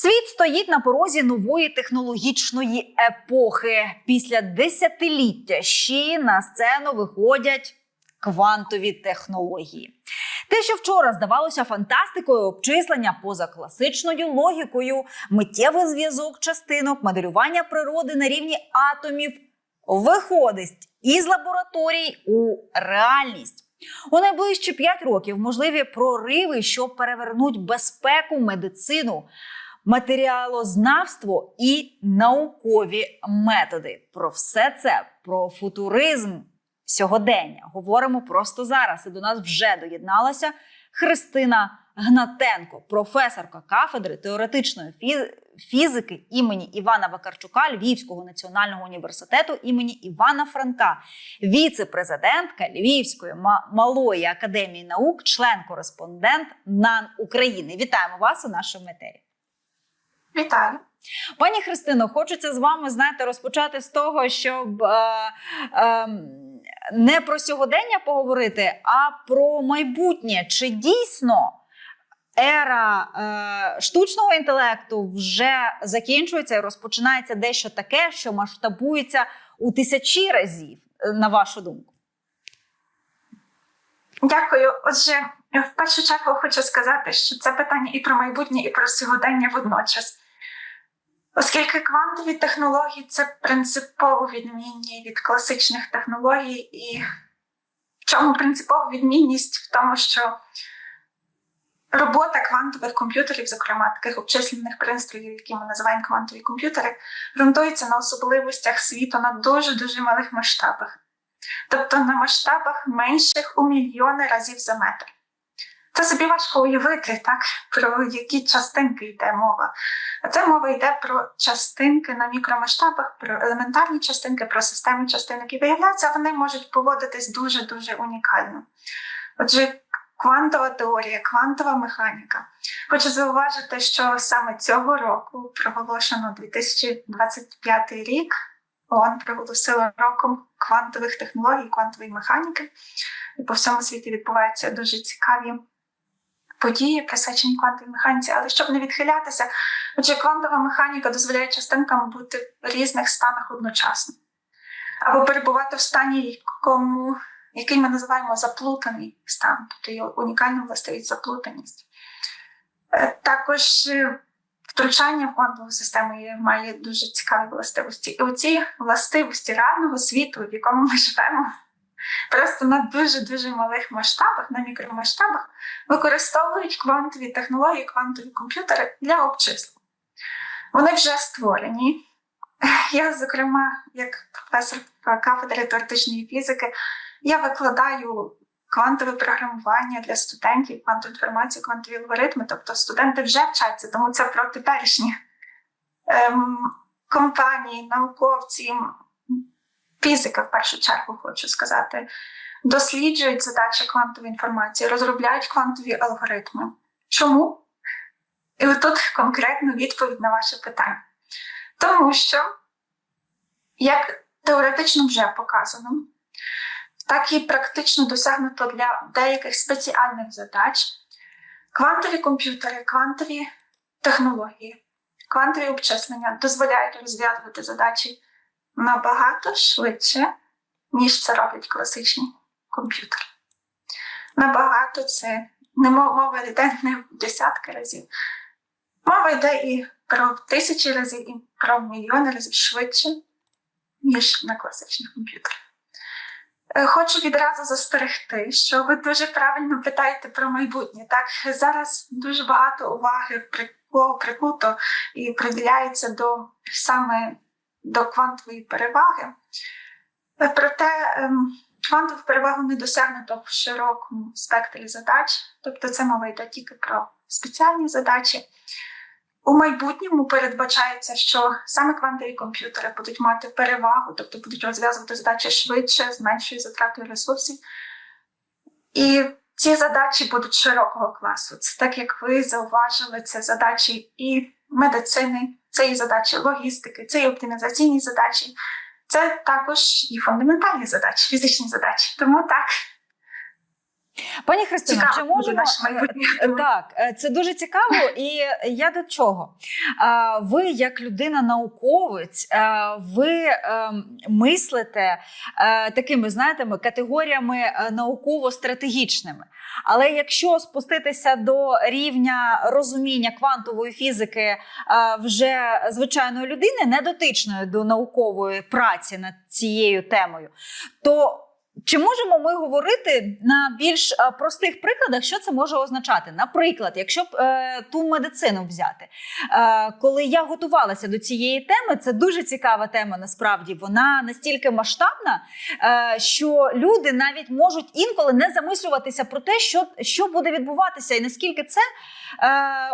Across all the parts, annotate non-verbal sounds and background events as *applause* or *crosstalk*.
Світ стоїть на порозі нової технологічної епохи. Після десятиліття ще на сцену виходять квантові технології. Те, що вчора здавалося фантастикою, обчислення поза класичною логікою, миттєвий зв'язок частинок, моделювання природи на рівні атомів, виходить із лабораторій у реальність. У найближчі 5 років можливі прориви, що перевернуть безпеку, медицину, матеріалознавство і наукові методи. Про все це, про футуризм сьогодення говоримо просто зараз. І до нас вже доєдналася Христина Гнатенко, професорка кафедри теоретичної фі- фізики імені Івана Вакарчука Львівського національного університету імені Івана Франка, віце-президентка Львівської ма- малої академії наук, член-кореспондент НАН України. Вітаємо вас у нашому етері. Вітаю. Пані Христино, хочеться з вами знаєте, розпочати з того, щоб е, е, не про сьогодення поговорити, а про майбутнє. Чи дійсно ера е, штучного інтелекту вже закінчується і розпочинається дещо таке, що масштабується у тисячі разів, е, на вашу думку? Дякую. Отже, в першу чергу хочу сказати, що це питання і про майбутнє, і про сьогодення водночас. Оскільки квантові технології це принципово відмінні від класичних технологій, і в чому принципова відмінність в тому, що робота квантових комп'ютерів, зокрема таких обчислених пристроїв, які ми називаємо квантові комп'ютери, ґрунтується на особливостях світу на дуже дуже малих масштабах. тобто на масштабах менших у мільйони разів за метр. Це собі важко уявити, так, про які частинки йде мова. А це мова йде про частинки на мікромасштабах, про елементарні частинки, про системи частинок. І виявляється, вони можуть поводитись дуже-дуже унікально. Отже, квантова теорія, квантова механіка. Хочу зауважити, що саме цього року проголошено 2025 рік. ООН проголосила роком квантових технологій, квантової механіки. І по всьому світі відбуваються дуже цікаві події, присвячені квантовій механіці. Але щоб не відхилятися, отже, квантова механіка дозволяє частинкам бути в різних станах одночасно. Або перебувати в стані, якому, який ми називаємо заплутаний стан, тобто є унікальна властивість заплутаність. Е, Також е, втручання в квантову систему має дуже цікаві властивості. І оці властивості реального світу, в якому ми живемо, просто на дуже-дуже малих масштабах, на мікромасштабах, використовують квантові технології, квантові комп'ютери для обчислень. Вони вже створені. Я, зокрема, як професор кафедри теоретичної фізики, я викладаю квантове програмування для студентів, квантову інформацію, квантові алгоритми. Тобто студенти вже вчаться, тому це про теперішні ем, компанії, науковці, фізика в першу чергу хочу сказати, досліджують задачі квантової інформації, розробляють квантові алгоритми. Чому? І тут конкретна відповідь на ваше питання. Тому що, як теоретично вже показано, так і практично досягнуто для деяких спеціальних задач квантові комп'ютери, квантові технології, квантові обчислення дозволяють розв'язувати задачі набагато швидше, ніж це роблять класичні комп'ютери. Набагато це не мова йде не в десятки разів. Мова йде і про тисячі разів, і про мільйони разів швидше, ніж на класичних комп'ютерах. Е, Хочу відразу застерегти, що ви дуже правильно питаєте про майбутнє. Так зараз дуже багато уваги прикуто і приділяється до саме до квантової переваги. Е, Проте ем, квантову перевагу не досягнуто в широкому спектрі задач, тобто це мова йде тільки про спеціальні задачі. У майбутньому передбачається, що саме квантові комп'ютери будуть мати перевагу, тобто будуть розв'язувати задачі швидше, з меншою затратою ресурсів. І ці задачі будуть широкого класу. Це так як ви зауважили, це задачі і медицини, це і задачі логістики, це і оптимізаційні задачі, це також і фундаментальні задачі, фізичні задачі. Тому так, Пані Христино, Цікаво чи можемо *laughs* Так, е, це дуже цікаво, і я до чого? Ви, як людина-науковець, ви е, мислите е, такими, знаєте, категоріями науково-стратегічними. Але якщо спуститися до рівня розуміння квантової фізики вже звичайної людини, не дотичної до наукової праці над цією темою, то чи можемо ми говорити на більш е, простих прикладах, що це може означати? Наприклад, якщо б е, ту медицину взяти, е, коли я готувалася до цієї теми, це дуже цікава тема. Насправді вона настільки масштабна, е, що люди навіть можуть інколи не замислюватися про те, що, що буде відбуватися, і наскільки це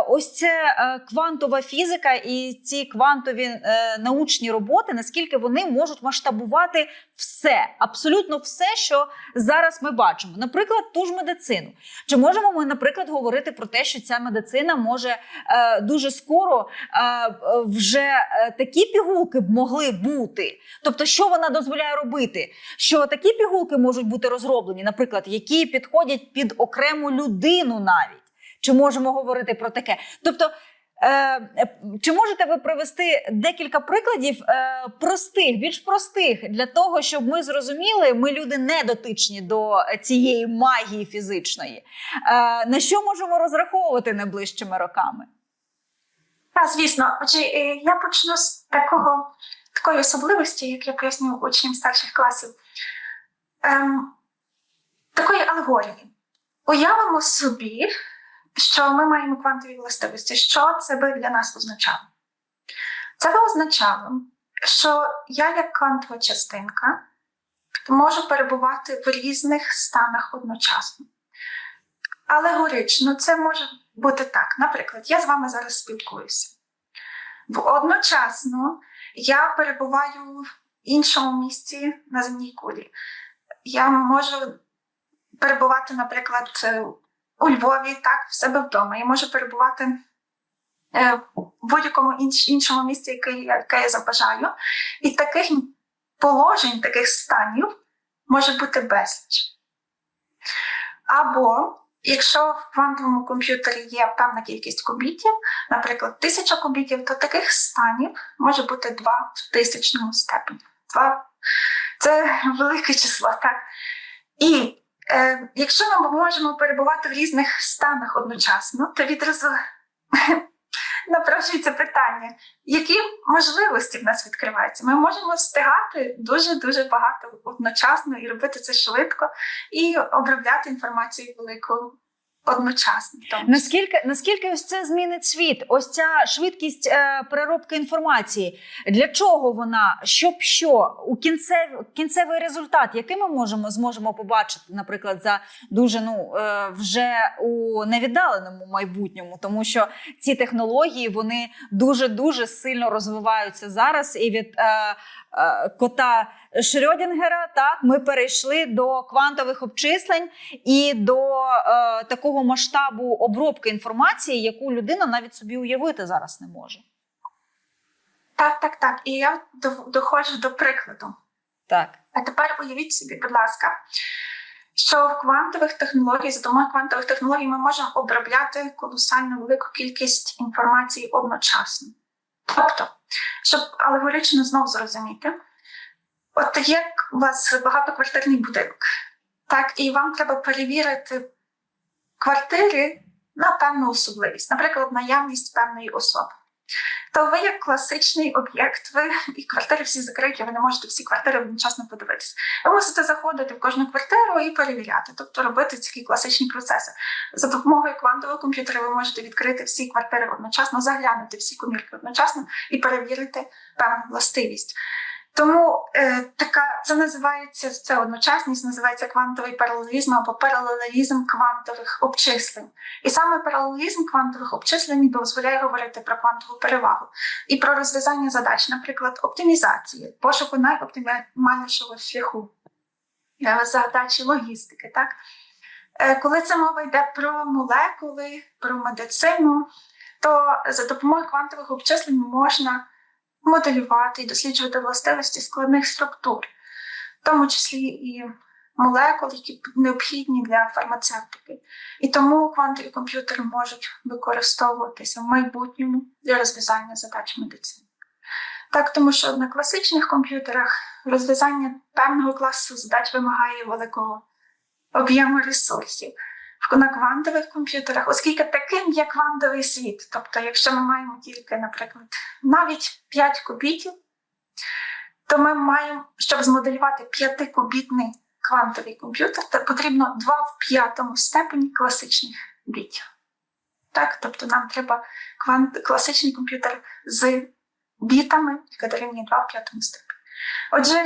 ось це е, квантова фізика і ці квантові е, научні роботи, наскільки вони можуть масштабувати все, абсолютно все, що зараз ми бачимо. Наприклад, ту ж медицину. Чи можемо ми, наприклад, говорити про те, що ця медицина може е, дуже скоро е, е, вже е, такі пігулки б могли бути? Тобто, що вона дозволяє робити? Що такі пігулки можуть бути розроблені, наприклад, які підходять під окрему людину навіть. Чи можемо говорити про таке? Тобто, е, чи можете ви привести декілька прикладів е, простих, більш простих для того, щоб ми зрозуміли, ми люди не дотичні до цієї магії фізичної. Е, на що можемо розраховувати найближчими роками? Так, звісно. Отже, е, я почну з такого, такої особливості, як я поясню учням старших класів, ем, такої алегорії. Уявимо собі, що ми маємо квантові властивості. Що це би для нас означало? Це би означало, що я, як квантова частинка, можу перебувати в різних станах одночасно. Алегорично це може бути так. Наприклад, я з вами зараз спілкуюся. Одночасно я перебуваю в іншому місці на земній кулі. Я можу перебувати, наприклад, у Львові, так, в себе вдома. Я можу перебувати е, в будь-якому інш- іншому місці, яке, яке я забажаю. І таких положень, таких станів може бути безліч. Або якщо в квантовому комп'ютері є певна кількість кубітів, наприклад, тисяча кубітів, то таких станів може бути два в тисячному степені. Два це велике число, так? І е, якщо ми можемо перебувати в різних станах одночасно, то відразу *laughs* напрошується питання, які можливості в нас відкриваються. Ми можемо встигати дуже дуже багато одночасно і робити це швидко, і обробляти інформацію велику одночасно. тому. Наскільки наскільки ось це змінить світ? Ось ця швидкість е, переробки інформації. Для чого вона? Щоб що у кінцев, кінцевий результат, який ми можемо зможемо побачити, наприклад, за дуже ну е, вже у невіддаленому майбутньому, тому що ці технології вони дуже дуже сильно розвиваються зараз. І від е, е, кота Шрёдінгера так ми перейшли до квантових обчислень і до е, такого масштабу обробки інформації, яку людина навіть собі уявити зараз не може. Так, так, так. І я доходжу до прикладу. Так. А тепер уявіть собі, будь ласка, що в квантових технологіях, за допомогою квантових технологій, ми можемо обробляти колосально велику кількість інформації одночасно. Тобто, щоб алегорично знов зрозуміти, от як у вас багатоквартирний будинок, так, і вам треба перевірити квартири на певну особливість, наприклад, наявність певної особи. То ви як класичний об'єкт, ви і квартири всі закриті, ви не можете всі квартири одночасно подивитися. Ви мусите заходити в кожну квартиру і перевіряти, тобто робити такі класичні процеси. За допомогою квантового комп'ютера ви можете відкрити всі квартири одночасно, заглянути всі комірки одночасно і перевірити певну властивість. Тому е, така це називається це одночасність, називається квантовий паралелізм або паралелізм квантових обчислень. І саме паралелізм квантових обчислень дозволяє говорити про квантову перевагу і про розв'язання задач, наприклад, оптимізації, пошуку найоптимальнішого шляху, е, задачі логістики. Так? Е, Коли це мова йде про молекули, про медицину, то за допомогою квантових обчислень можна моделювати і досліджувати властивості складних структур, в тому числі і молекул, які необхідні для фармацевтики. І тому квантові комп'ютери можуть використовуватися в майбутньому для розв'язання задач медицини. Так, тому що на класичних комп'ютерах розв'язання певного класу задач вимагає великого об'єму ресурсів. На квантових комп'ютерах, оскільки таким є квантовий світ, тобто, якщо ми маємо тільки, наприклад, навіть 5 кубітів, то ми маємо, щоб змоделювати 5-кубітний квантовий комп'ютер, то потрібно 2 в п'ятому степені класичних бітів. Так, тобто нам треба квант, класичний комп'ютер з бітами, яка дорівнює 2 в п'ятому степені. Отже,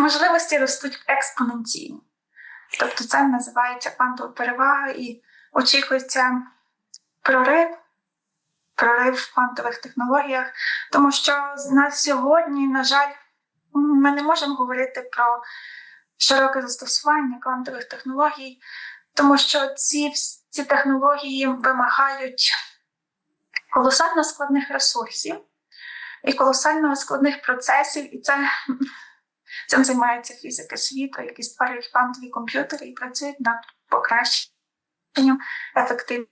можливості ростуть експоненційно. Тобто це називається квантова перевага і очікується прорив, прорив в квантових технологіях, тому що на сьогодні, на жаль, ми не можемо говорити про широке застосування квантових технологій, тому що ці, ці технології вимагають колосально складних ресурсів і колосально складних процесів, і це Цим займаються фізики світу, які створюють квантові комп'ютери і працюють над покращенням ефективності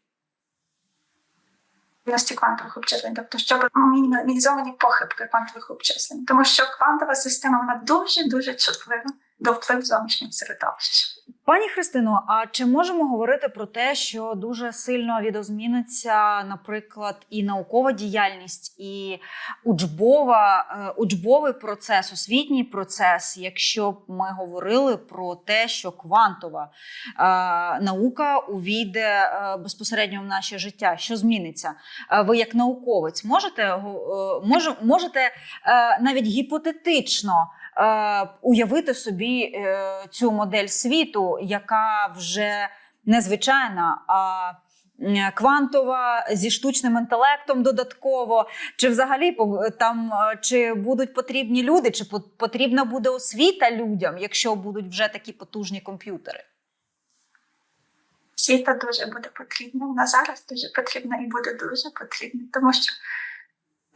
квантових обчислень, тобто щоб мінімізовані похибки квантових обчислень, тому що квантова система вона дуже дуже чутлива до впливу зовнішнього середовища. Пані Христино, а чи можемо говорити про те, що дуже сильно відозміниться, наприклад, і наукова діяльність, і учбова, е, учбовий процес, освітній процес, якщо б ми говорили про те, що квантова е, наука увійде е, безпосередньо в наше життя? Що зміниться? Е, ви як науковець можете, е, може, можете е, навіть гіпотетично уявити собі е, цю модель світу, яка вже незвичайна, а квантова зі штучним інтелектом додатково, чи взагалі там е, чи будуть потрібні люди, чи потрібна буде освіта людям, якщо будуть вже такі потужні комп'ютери? Світа дуже буде потрібна. Вона зараз дуже потрібна і буде дуже потрібна, тому що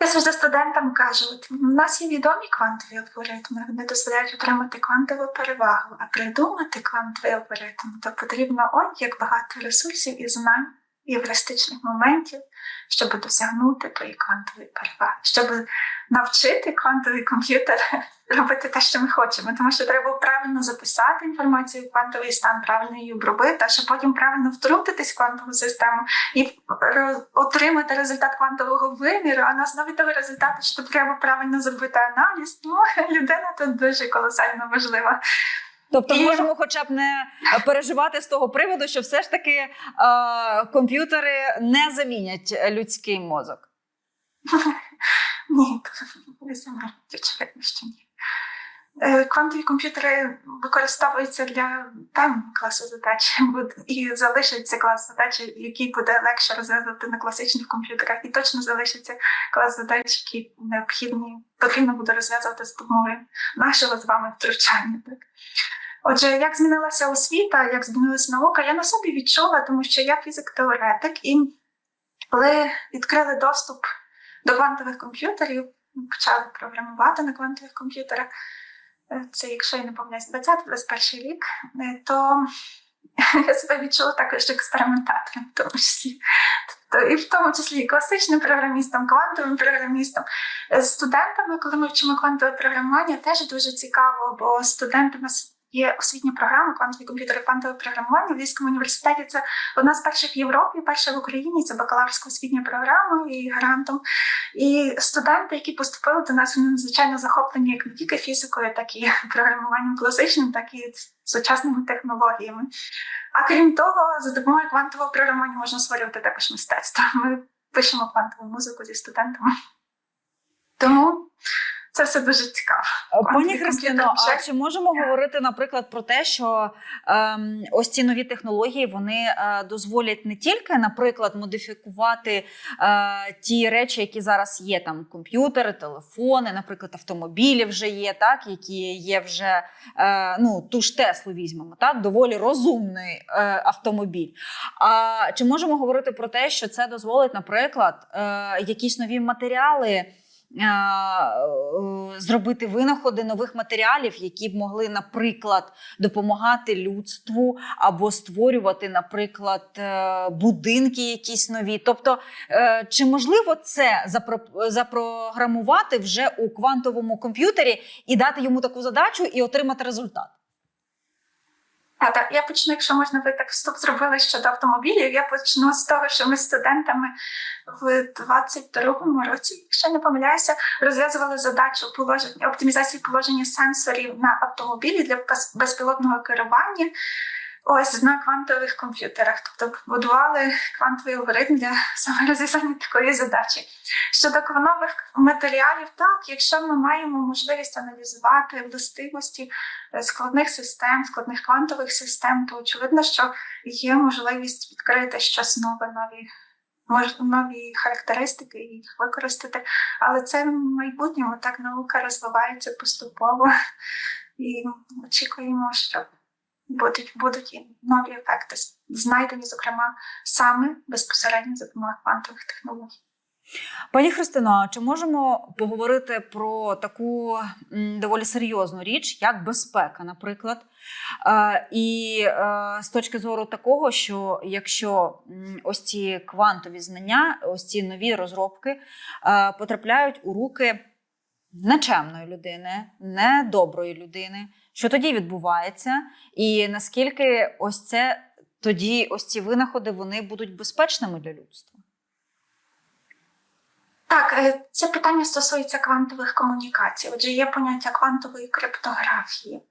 я завжди студентам кажу: у нас є відомі квантові алгоритми, вони дозволяють отримати квантову перевагу, а придумати квантовий алгоритм, то потрібно от як багато ресурсів і знань, і евристичних моментів, щоб досягнути тої квантової переваги, щоб навчити квантовий комп'ютер *laughs* робити те, що ми хочемо, тому що треба правильно записати інформацію в квантовий стан, правильно її обробити, а щоб потім правильно втрутитись в квантову систему і ро- отримати результат квантового виміру, а на основі того результату, що треба правильно зробити аналіз, ну *laughs* людина тут дуже колосально важлива. Тобто І- можемо хоча б не переживати з того приводу, що все ж таки е, комп'ютери не замінять людський мозок. *laughs* Ні, не знаю, очевидно, що ні. Е, Квантові комп'ютери використовуються для певного класу задач і залишиться клас задач, який буде легше розв'язати на класичних комп'ютерах, і точно залишиться клас задач, які необхідні, потрібно буде розв'язувати з допомогою нашого з вами втручання. Так? Отже, як змінилася освіта, як змінилася наука, я на собі відчула, тому що я фізик-теоретик, і коли відкрили доступ до квантових комп'ютерів, почали програмувати на квантових комп'ютерах. е, Це, якщо я не помиляюсь, 20-21 рік, е, то *laughs* я себе відчула також експериментатором, в тому числі. Тобто, і в тому числі класичним програмістом, квантовим програмістом. З студентами, коли ми вчимо квантове програмування, теж дуже цікаво, бо студенти нас є освітня програма квантові комп'ютери, квантове програмування в Львівському університеті. Це одна з перших в Європі, перша в Україні. Це бакалаврська освітня програма і грантом. І студенти, які поступили до нас, вони надзвичайно захоплені як не тільки фізикою, так і *laughs* програмуванням класичним, так і сучасними технологіями. А крім того, за допомогою квантового програмування можна створювати також мистецтво. Ми пишемо квантову музику зі студентами. Тому це все дуже цікаво. Пані Квантовий Христино, а чи можемо говорити, наприклад, про те, що ем, ось ці нові технології вони е, дозволять не тільки, наприклад, модифікувати е, ті речі, які зараз є, там комп'ютери, телефони, наприклад, автомобілі вже є, так які є вже е, ну ту ж Теслу візьмемо, так доволі розумний е, автомобіль. А чи можемо говорити про те, що це дозволить, наприклад, е, якісь нові матеріали? Е, зробити винаходи нових матеріалів, які б могли, наприклад, допомагати людству або створювати, наприклад, е, будинки якісь нові. Тобто, е, чи можливо це запро- запрограмувати вже у квантовому комп'ютері і дати йому таку задачу і отримати результат? А, так, я почну, якщо можна, ви так вступ зробили щодо автомобілів. Я почну з того, що ми студентами в 22-му році, якщо не помиляюся, розв'язували задачу положення оптимізації положення сенсорів на автомобілі для без- безпілотного керування. Ось на квантових комп'ютерах, тобто будували квантовий алгоритм для саме розв'язання такої задачі. Щодо квантових матеріалів, так, якщо ми маємо можливість аналізувати властивості е, складних систем, складних квантових систем, то очевидно, що є можливість відкрити щось нове, нові, нові характеристики і їх використати. Але це в майбутньому так наука розвивається поступово і очікуємо, що будуть, будуть і нові ефекти, знайдені, зокрема, саме безпосередньо за допомогою квантових технологій. Пані Христино, а чи можемо поговорити про таку доволі серйозну річ, як безпека, наприклад? Е, і е, з точки зору такого, що якщо ось ці квантові знання, ось ці нові розробки е, потрапляють у руки нечемної людини, недоброї людини, що тоді відбувається, і наскільки ось це тоді ось ці винаходи вони будуть безпечними для людства? Так, е, це питання стосується квантових комунікацій. Отже, є поняття квантової криптографії.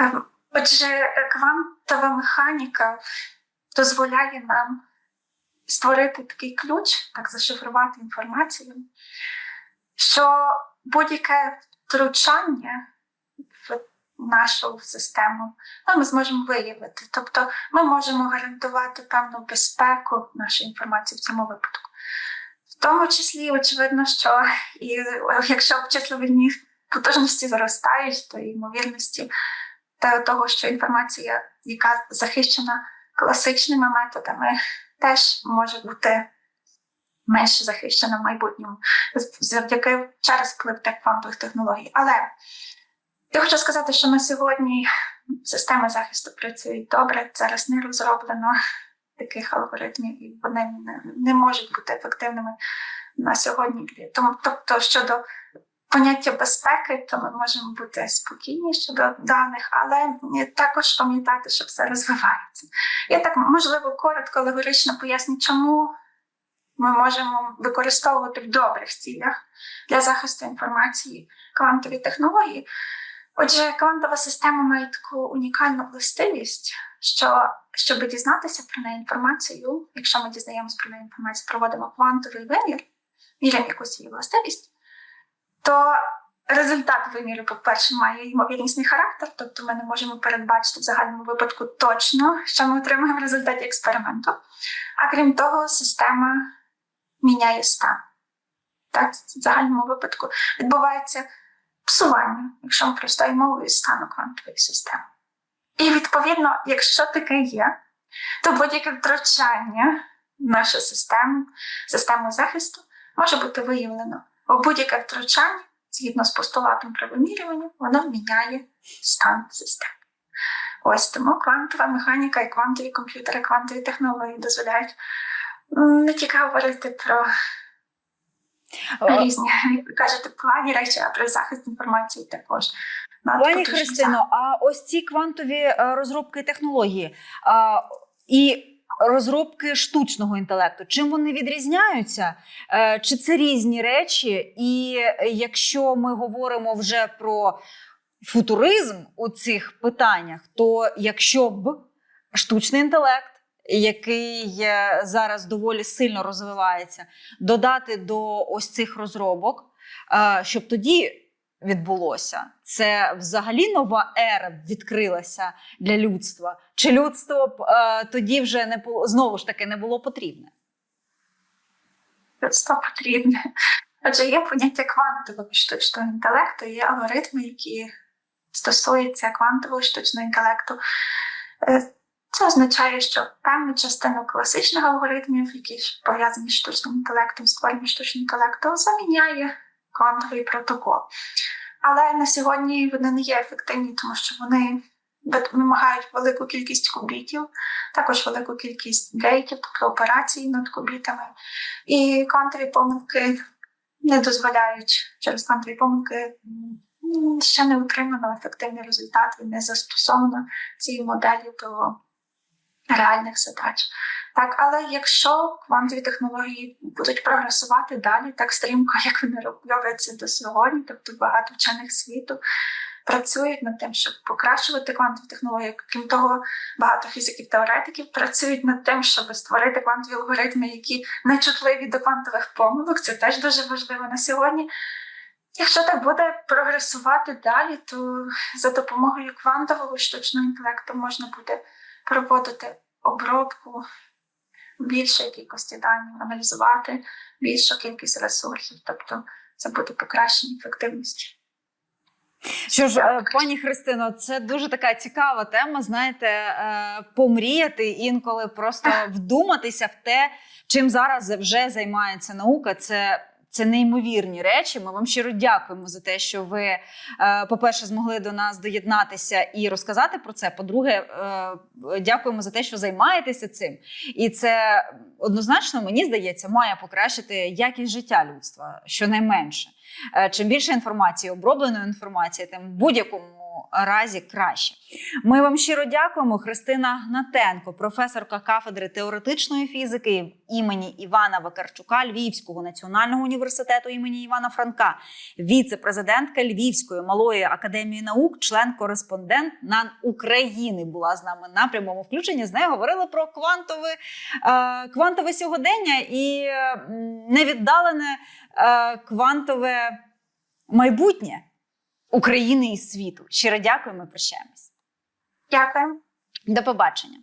Е, Отже, квантова механіка дозволяє нам створити такий ключ, так зашифрувати інформацію, що будь-яке втручання нашу систему ну, ми зможемо виявити. Тобто ми можемо гарантувати певну безпеку нашої інформації в цьому випадку. В тому числі, очевидно, що і якщо обчислювальні потужності зростають, то ймовірності того, що інформація, яка захищена класичними методами, теж може бути менше захищена в майбутньому завдяки через вплив квантових технологій. Але я хочу сказати, що на сьогодні системи захисту працюють добре. Зараз не розроблено таких алгоритмів, і вони не, можуть бути ефективними на сьогодні. Тому, тобто, щодо поняття безпеки, то ми можемо бути спокійні щодо даних, але також пам'ятати, що все розвивається. Я так можливо коротко, алегорично поясню, чому ми можемо використовувати в добрих цілях для захисту інформації квантові технології. Отже, квантова система має таку унікальну властивість, що щоб дізнатися про неї інформацію, якщо ми дізнаємося про неї інформацію, проводимо квантовий вимір, міряємо якусь її властивість, то результат виміру, по-перше, має ймовірнісний характер, тобто ми не можемо передбачити в загальному випадку точно, що ми отримаємо в результаті експерименту. А крім того, система міняє стан. Так, в загальному випадку відбувається псування, якщо ми простою мовою стану квантової системи. І відповідно, якщо таке є, то будь-яке втручання в нашу систему, систему захисту може бути виявлено. Бо будь-яке втручання, згідно з постулатом про вимірювання, воно міняє стан системи. Ось тому квантова механіка і квантові комп'ютери, квантові технології дозволяють не тільки говорити про різні, *laughs* кажете, погані речі, а про захист інформації також. Пані Христино, а ось ці квантові е, розробки технології а, і розробки штучного інтелекту, чим вони відрізняються? Е, Чи це різні речі? І якщо ми говоримо вже про футуризм у цих питаннях, то якщо б штучний інтелект, який е, зараз доволі сильно розвивається, додати до ось цих розробок, е, щоб тоді відбулося? Це взагалі нова ера відкрилася для людства? Чи людство б е, тоді вже не знову ж таки не було потрібне? Людство потрібне. Отже, є поняття квантового штучного інтелекту, є алгоритми, які стосуються квантового штучного інтелекту. Це означає, що певну частину класичних алгоритмів, які пов'язані з штучним інтелектом, створенням штучного інтелекту, заміняє квантовий протокол. Але на сьогодні вони не є ефективні, тому що вони вимагають велику кількість кубітів, також велику кількість гейтів, тобто операцій над кубітами. І квантові помилки не дозволяють через квантові помилки ще не отримано ефективний результат і не застосовано цієї моделі до реальних задач. Так, але якщо квантові технології будуть прогресувати далі так стрімко, як вони роб- роблять це до сьогодні, тобто багато вчених світу працюють над тим, щоб покращувати квантові технології. Крім того, багато фізиків-теоретиків працюють над тим, щоб створити квантові алгоритми, які не чутливі до квантових помилок. Це теж дуже важливо на сьогодні. Якщо так буде прогресувати далі, то за допомогою квантового штучного інтелекту можна буде проводити обробку більшої кількості даних, аналізувати більшу кількість ресурсів, тобто це буде покращення ефективності. Що ж, е, пані Христино, це дуже така цікава тема. Знаєте, е, помріяти інколи просто *laughs* вдуматися в те, чим зараз вже займається наука. Це. Це неймовірні речі. Ми вам щиро дякуємо за те, що ви, е, по-перше, змогли до нас доєднатися і розказати про це. По-друге, е, дякуємо за те, що займаєтеся цим. І це однозначно, мені здається, має покращити якість життя людства, щонайменше. Е, Чим більше інформації, обробленої інформації, тим будь-якому разі краще. Ми вам щиро дякуємо. Христина Гнатенко, професорка кафедри теоретичної фізики імені Івана Вакарчука Львівського національного університету імені Івана Франка, віце-президентка Львівської малої академії наук, член-кореспондент НАН України була з нами на прямому включенні. З нею говорили про квантове, е, квантове сьогодення і невіддалене е, квантове майбутнє України і світу. Щиро дякуємо, прощаємось. Дякую. До побачення.